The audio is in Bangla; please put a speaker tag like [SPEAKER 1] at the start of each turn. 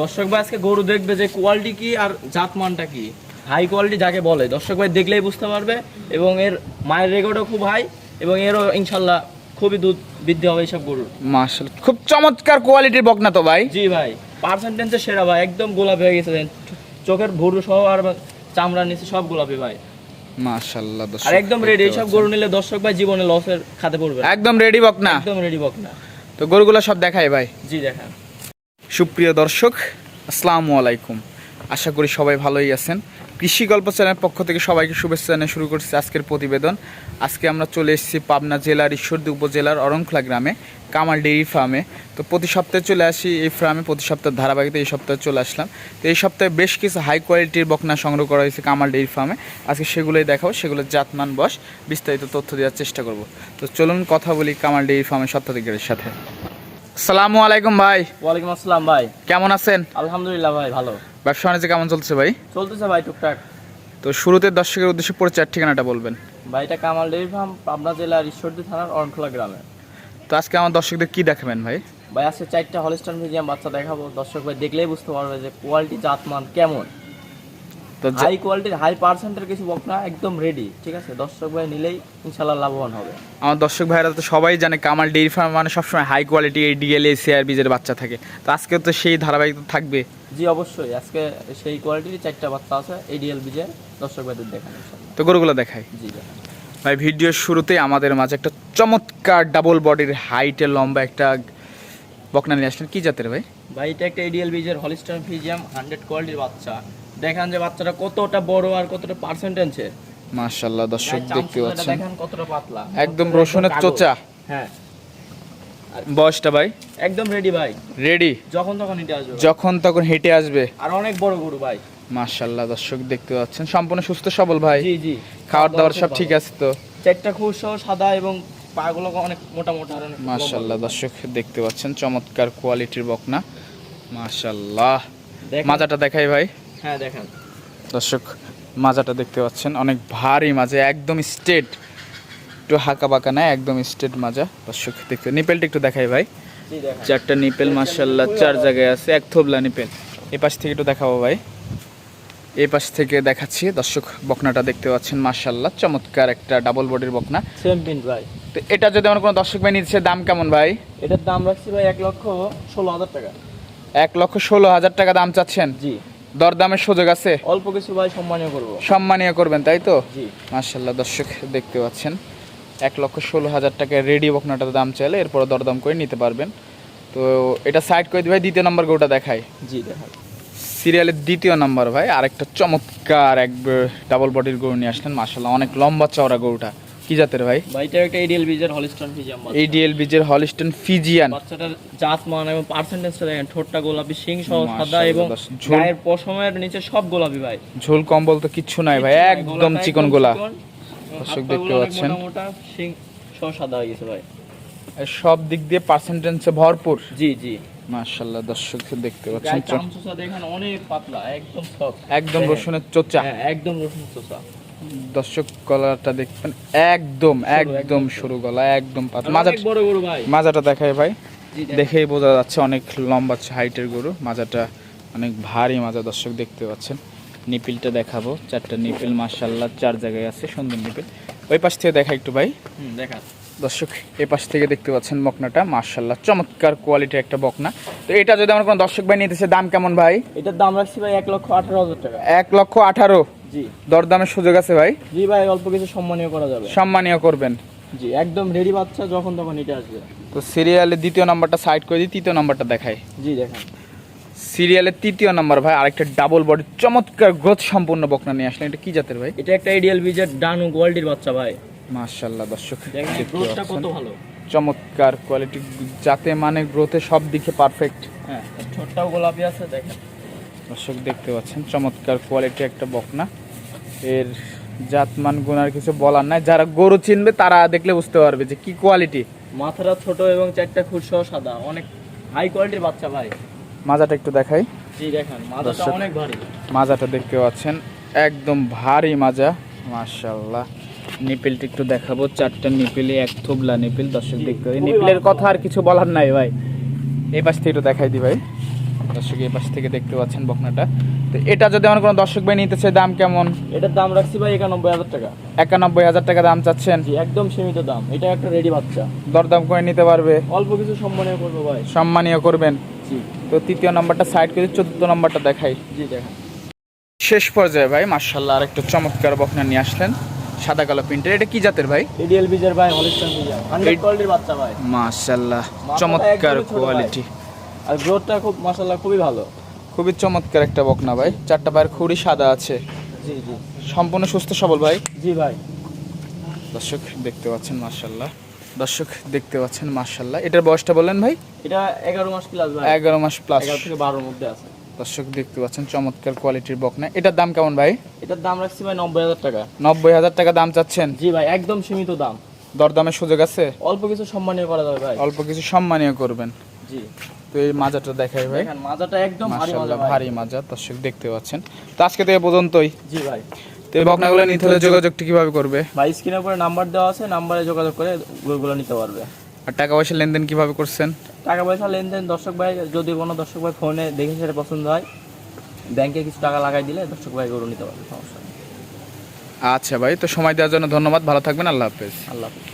[SPEAKER 1] দর্শক ভাই আজকে গরু দেখবে যে কোয়ালিটি কি আর জাতমানটা কি। হাই কোয়ালিটি যাকে বলে। দর্শক ভাই দেখলেই বুঝতে পারবে। এবং এর মায়ের রেকর্ডও খুব হাই এবং এরও ইনশাল্লাহ খুবই দুধ বৃদ্ধি হবে এইসব গরুর।
[SPEAKER 2] মার্শাল খুব চমৎকার কোয়ালিটির বকনা তো ভাই।
[SPEAKER 1] জি ভাই পার্সেন্টেজে সেরা ভাই একদম গোলাপি হয়ে গেছে। চোখের ভুরু সহ আর চামড়ার নিচে সব গোলাপি ভাই।
[SPEAKER 2] মার্শাল্লাহ
[SPEAKER 1] আর একদম রেডি এইসব গরু নিলে দর্শক ভাই জীবনে লসের খাতে পড়বে না।
[SPEAKER 2] একদম রেডি বকনা।
[SPEAKER 1] একদম রেডি বক না
[SPEAKER 2] তো গরুগুলো সব দেখাই ভাই।
[SPEAKER 1] জি দেখান।
[SPEAKER 2] সুপ্রিয় দর্শক, আসসালামু আলাইকুম। আশা করি সবাই ভালোই আছেন। কৃষি গল্প চ্যানেলের পক্ষ থেকে সবাইকে শুভেচ্ছা জানিয়ে শুরু করছি আজকের প্রতিবেদন। আজকে আমরা চলে এসেছি পাবনা জেলার ঈশ্বরদী উপজেলার অরংখলা গ্রামে, কামাল ডেইরি ফার্মে। তো প্রতি সপ্তাহে চলে আসি এই ফার্মে, প্রতি সপ্তাহে ধারাবাহিকতে এই সপ্তাহে চলে আসলাম। তো এই সপ্তাহে বেশ কিছু হাই কোয়ালিটির বকনা সংগ্রহ করা হয়েছে কামাল ডেইরি ফার্মে। আজকে সেগুলোই দেখাও সেগুলোর জাতমান বস বিস্তারিত তথ্য দেওয়ার চেষ্টা করব। তো চলুন কথা বলি কামাল ডেইরি ফার্মের সত্ত্বাধিকারের সাথে। আসসালামু আলাইকুম ভাই।
[SPEAKER 1] ওয়ালাইকুম আসসালাম ভাই।
[SPEAKER 2] কেমন আছেন?
[SPEAKER 1] আলহামদুলিল্লাহ ভাই ভালো।
[SPEAKER 2] ব্যবসা বাণিজ্য কেমন চলছে ভাই?
[SPEAKER 1] চলতেছে ভাই টুকটাক।
[SPEAKER 2] তো শুরুতে দর্শকের উদ্দেশ্যে পরিচয় ঠিকানাটা বলবেন।
[SPEAKER 1] ভাই এটা কামাল ডেইরি ফার্ম পাবনা জেলার ঈশ্বরদী থানার অরণখোলা গ্রামে।
[SPEAKER 2] তো আজকে আমার দর্শকদের কি দেখাবেন ভাই?
[SPEAKER 1] ভাই আজকে চারটা হলিস্টার মিডিয়াম বাচ্চা দেখাবো। দর্শক ভাই দেখলেই বুঝতে পারবে যে কোয়ালিটি জাতমান কেমন।
[SPEAKER 2] তো
[SPEAKER 1] হাই কোয়ালিটির হাই পার্সেন্টের কিছু বক না একদম রেডি ঠিক আছে? দর্শক ভাই নিলেই ইনশাল্লাহ লাভবান হবে।
[SPEAKER 2] আমার দর্শক ভাইরা তো সবাই জানে কামাল ডেইরি ফার্ম মানে সবসময় হাই কোয়ালিটি ডিএলএ সিআর বীজের বাচ্চা থাকে। তো আজকে তো সেই ধারাবাহিকতা থাকবে।
[SPEAKER 1] জি অবশ্যই। আজকে সেই কোয়ালিটির চারটা বাচ্চা আছে এডিএল বিজে দর্শক ভাইদের দেখান
[SPEAKER 2] তো গরুগুলো দেখাই।
[SPEAKER 1] জি
[SPEAKER 2] ভাই ভিডিওর শুরুতেই আমাদের মাঝে একটা চমৎকার ডাবল বডির হাইটে লম্বা একটা বকনা নিয়ে আসলেন। কি জাতের ভাই?
[SPEAKER 1] ভাই এটা একটা এডিএল বিজের হলিস্টার ফিজিয়াম হান্ড্রেড কোয়ালিটির বাচ্চা। দেখান যে বাচ্চাটা কতটা বড় আর কতটা পার্সেন্টেজে
[SPEAKER 2] মাশাল্লাহ দর্শক দেখতে পাচ্ছেন।
[SPEAKER 1] দেখেন কতটা পাতলা।
[SPEAKER 2] একদম রসুনের চোচা।
[SPEAKER 1] হ্যাঁ।
[SPEAKER 2] বয়সটা ভাই?
[SPEAKER 1] একদম রেডি ভাই।
[SPEAKER 2] রেডি
[SPEAKER 1] যখন তখন এটা আসবে
[SPEAKER 2] যখন তখন হেঁটে আসবে।
[SPEAKER 1] আর অনেক বড় গরু ভাই।
[SPEAKER 2] মাশাল্লাহ দর্শক দেখতে পাচ্ছেন। সম্পূর্ণ সুস্থ সবল ভাই।
[SPEAKER 1] জি জি।
[SPEAKER 2] খাওয়ার দাওয়ার সব ঠিক আছে তো?
[SPEAKER 1] চারটা খুব সহ সাদা এবং পাগুলো অনেক মোটা মোটা আর অনেক।
[SPEAKER 2] মাশাল্লাহ দর্শক দেখতে পাচ্ছেন। চমৎকার কোয়ালিটির বকনা। মাশাল্লাহ
[SPEAKER 1] দেখেন।
[SPEAKER 2] মাজাটা দেখাই ভাই।
[SPEAKER 1] হ্যাঁ দেখেন।
[SPEAKER 2] দর্শক মাজাটা দেখতে পাচ্ছেন। অনেক ভারী মাজা একদম স্ট্রেট একটু হাঁকা বাঁকা না একদম স্ট্রেট মাজা। দর্শক দেখতে নিপেলটা একটু দেখাই ভাই। চারটা নিপেল মাশাল্লাহ চার জায়গায় আছে। এক থোবলা নিপেল। এই পাশ থেকে একটু দেখাবো ভাই। এই পাশ থেকে দেখাচ্ছি। দর্শক বকনাটা দেখতে পাচ্ছেন মাশাল্লাহ চমৎকার একটা ডাবল বডির বকনা।
[SPEAKER 1] সেম পিন ভাই।
[SPEAKER 2] তো এটা যদি আমার কোনো দর্শক ভাই নিচ্ছে দাম কেমন ভাই?
[SPEAKER 1] এটার দাম রাখছি ভাই এক লক্ষ ষোলো হাজার টাকা।
[SPEAKER 2] এক লক্ষ ষোলো হাজার টাকা দাম চাচ্ছেন?
[SPEAKER 1] জি।
[SPEAKER 2] দরদামের সুযোগ আছে?
[SPEAKER 1] অল্প কিছু ভাই সম্মানীয় করব।
[SPEAKER 2] সম্মানীয় করবেন তাই তো?
[SPEAKER 1] জি।
[SPEAKER 2] মার্শাল্লাহ দর্শক দেখতে পাচ্ছেন এক লক্ষ ষোলো হাজার টাকায় রেডি বকনাটার দাম চাইলে এরপর দরদাম করে নিতে পারবেন। তো এটা সাইড করে দিই ভাই দ্বিতীয় নম্বর গরুটা দেখাই।
[SPEAKER 1] জি দেখেন
[SPEAKER 2] সিরিয়ালের দ্বিতীয় নম্বর ভাই আরেকটা চমৎকার এক ডাবল বডির গরু নিয়ে আসলেন মার্শাল্লাহ অনেক লম্বা চওড়া গরুটা। কি জাতের ভাই?
[SPEAKER 1] ভাই এটা একটা এডিএল বিজের হলিস্টন ফিজিয়াম
[SPEAKER 2] এডিএল বীজের হলিস্টন ফিজিয়ান
[SPEAKER 1] বাচ্চাটার জাত মান এবং পার্সেন্টেজটা দেখেন ঠোঁটটা গোলাপি শিং সহ সাদা এবং গায়ের পশমের নিচে সব গোলাপি ভাই।
[SPEAKER 2] ঝোল কম্বল তো কিচ্ছু নাই ভাই একদম চিকন গোলা। দর্শক দেখতে পাচ্ছেন।
[SPEAKER 1] মোটা শিং সহ সাদা হয়ে গেছে ভাই।
[SPEAKER 2] সব দিক দিয়ে পার্সেন্টেন্সে ভরপুর।
[SPEAKER 1] জি জি।
[SPEAKER 2] মার্শাল্লাহ দর্শক দেখতে পাচ্ছেন।
[SPEAKER 1] দেখেন অনেক পাতলা একদম সফট
[SPEAKER 2] একদম রসুনের চোচা।
[SPEAKER 1] হ্যাঁ একদম রসুন চোষা
[SPEAKER 2] দর্শক গলাটা দেখবেন একদম একদম সরু গলা একদম পাতলা। মাজা মাজাটা দেখায় ভাই। দেখেই বোঝা যাচ্ছে অনেক লম্বা হাইটের গরু। মাজাটা অনেক ভারী মাজা দর্শক দেখতে পাচ্ছেন। নিপিলটা দেখাবো। চারটা নিপিল মার্শাল্লাহ চার জায়গায় আছে সুন্দর নিপিল। ওই পাশ থেকে দেখা একটু ভাই।
[SPEAKER 1] দেখা।
[SPEAKER 2] দর্শক এই পাশ থেকে দেখতে পাচ্ছেন বকনাটা। মার্শাল্লাহ চমৎকার কোয়ালিটির একটা বকনা। তো এটা যদি আমার কোনো দর্শক ভাই নিতেছে দাম কেমন ভাই?
[SPEAKER 1] এটার দাম রাখছি ভাই এক লক্ষ আঠারো হাজার টাকা।
[SPEAKER 2] এক লক্ষ আঠারো।
[SPEAKER 1] জি।
[SPEAKER 2] দরদামের সুযোগ আছে ভাই?
[SPEAKER 1] জি ভাই অল্প কিছু সম্মানীয় করা যাবে।
[SPEAKER 2] সম্মানীয় করবেন।
[SPEAKER 1] জি একদম রেডি বাচ্চা যখন তখন এটা আসবে।
[SPEAKER 2] তো সিরিয়ালে দ্বিতীয় নাম্বারটা সাইড করে দিই তৃতীয় নাম্বারটা দেখাই।
[SPEAKER 1] জি দেখেন।
[SPEAKER 2] সিরিয়ালের তৃতীয় নাম্বার ভাই আরেকটা ডাবল বডি চমৎকার গ্রোথ সম্পূর্ণ বকনা নিয়ে আসলেন। এটা কি জাতের ভাই?
[SPEAKER 1] এটা একটা এডিএল বিজের ডানু গোয়াল্ডির বাচ্চা ভাই।
[SPEAKER 2] মাশাল্লাহ দর্শক
[SPEAKER 1] দেখেন গ্রোথটা কত ভালো।
[SPEAKER 2] চমৎকার কোয়ালিটি যাতে মানে গ্রোথে সব দিকে পারফেক্ট
[SPEAKER 1] হ্যাঁ আর ঠোঁটটাও গোলাপি আছে দেখেন।
[SPEAKER 2] দর্শক দেখতে পাচ্ছেন চমৎকার কোয়ালিটি একটা বকনা। এর জাতমান গুণার কিছু বলার নাই। যারা গরু চিনবে তারা দেখলে বুঝতে পারবে যে কি কোয়ালিটি
[SPEAKER 1] মাথাটা ছোট এবং চারটা খুর সহ সাদা। অনেক হাই কোয়ালিটির বাচ্চা ভাই।
[SPEAKER 2] মাজাটা একটু দেখাই।
[SPEAKER 1] জি দেখেন।
[SPEAKER 2] দর্শক।
[SPEAKER 1] অনেক ভারী।
[SPEAKER 2] মাজাটা দেখতে পাচ্ছেন একদম ভারী মাজা। মাশাল্লাহ নিপিলটা একটু দেখাবো। চারটা নিপিলে এক থুবলা নিপিল। দর্শক দেখতে নিপিলের কথা আর কিছু বলার নাই ভাই। এই পাশ থেকে একটু দেখাই দি ভাই। দর্শক এই পাশ থেকে দেখতে পাচ্ছেন বকনাটা। তো এটা যদি আমার কোনো দর্শক ভাই নিতে চায় দাম কেমন?
[SPEAKER 1] এটার দাম রাখছি ভাই একানব্বই হাজার টাকা।
[SPEAKER 2] একানব্বই হাজার টাকা দাম চাচ্ছেন?
[SPEAKER 1] জি একদম সীমিত দাম। এটা একটা রেডি বাচ্চা।
[SPEAKER 2] দরদাম করে নিতে পারবে?
[SPEAKER 1] অল্প কিছু সম্মানীয় করব ভাই।
[SPEAKER 2] সম্মানীয় করবেন।
[SPEAKER 1] জি।
[SPEAKER 2] তো তৃতীয় নাম্বারটা সাইড করে চতুর্থ নাম্বারটা দেখাই।
[SPEAKER 1] জি দেখেন।
[SPEAKER 2] শেষ পর্যায়ে ভাই মার্শাল্লাহ আর একটা চমৎকার বকনা নিয়ে আসলেন। সাদা কালো প্রিন্টের। এটা কি জাতের ভাই?
[SPEAKER 1] এডিএল বিজের ভাই হলিস্টান বিজার হান্ড্রেড
[SPEAKER 2] এই-
[SPEAKER 1] কোয়ালিটির বাচ্চা ভাই।
[SPEAKER 2] মার্শাল্লাহ চমৎকার। কোয়ালিটি
[SPEAKER 1] আর গ্রোথটা খুব মাসাল্লাহ খুবই ভালো।
[SPEAKER 2] খুবই চমৎকার একটা বকনা ভাই। চারটা পায়ের খুবই সাদা আছে।
[SPEAKER 1] জি জি।
[SPEAKER 2] সম্পূর্ণ সুস্থ সবল ভাই?
[SPEAKER 1] জি ভাই।
[SPEAKER 2] দর্শক দেখতে পাচ্ছেন মার্শাল্লাহ দর্শক দেখতে পাচ্ছেন মার্শাল্লাহ এটার বয়সটা বললেন ভাই?
[SPEAKER 1] এটা এগারো মাস প্লাস ভাই।
[SPEAKER 2] এগারো মাস প্লাস
[SPEAKER 1] এগারো থেকে বারোর মধ্যে আছে।
[SPEAKER 2] দর্শক দেখতে পাচ্ছেন চমৎকার কোয়ালিটির বকনা। এটার দাম কেমন ভাই?
[SPEAKER 1] এটার দাম রাখছি ভাই নব্বই হাজার টাকা।
[SPEAKER 2] নব্বই হাজার টাকা দাম চাচ্ছেন?
[SPEAKER 1] জি ভাই একদম সীমিত দাম।
[SPEAKER 2] দরদামের সুযোগ আছে?
[SPEAKER 1] অল্প কিছু সম্মানীয় করা যাবে ভাই।
[SPEAKER 2] অল্প কিছু সম্মানীয় করবেন।
[SPEAKER 1] জি।
[SPEAKER 2] তো এই মাজাটা দেখাই ভাই।
[SPEAKER 1] মাজাটা একদম
[SPEAKER 2] ভারী মাজা দর্শক দেখতে পাচ্ছেন। তো আজকে থেকে পর্যন্তই।
[SPEAKER 1] জি ভাই।
[SPEAKER 2] তো এই বকনাগুলো নিতে হলে যোগাযোগটি কীভাবে করবে?
[SPEAKER 1] ভাই স্ক্রিনের উপরে নাম্বার দেওয়া আছে নাম্বারে যোগাযোগ করে গরুগুলো নিতে পারবে।
[SPEAKER 2] আর টাকা পয়সা লেনদেন কীভাবে করছেন?
[SPEAKER 1] টাকা পয়সা লেনদেন দর্শক ভাই যদি কোনো দর্শক ভাই ফোনে দেখে সেটা পছন্দ হয় ব্যাংকে কিছু টাকা লাগাই দিলে দর্শক ভাই গরু নিতে পারবে সমস্যা নেই।
[SPEAKER 2] আচ্ছা ভাই তো সময় দেওয়ার জন্য ধন্যবাদ ভালো থাকবেন আল্লাহ হাফেজ।
[SPEAKER 1] আল্লাহ হাফিজ।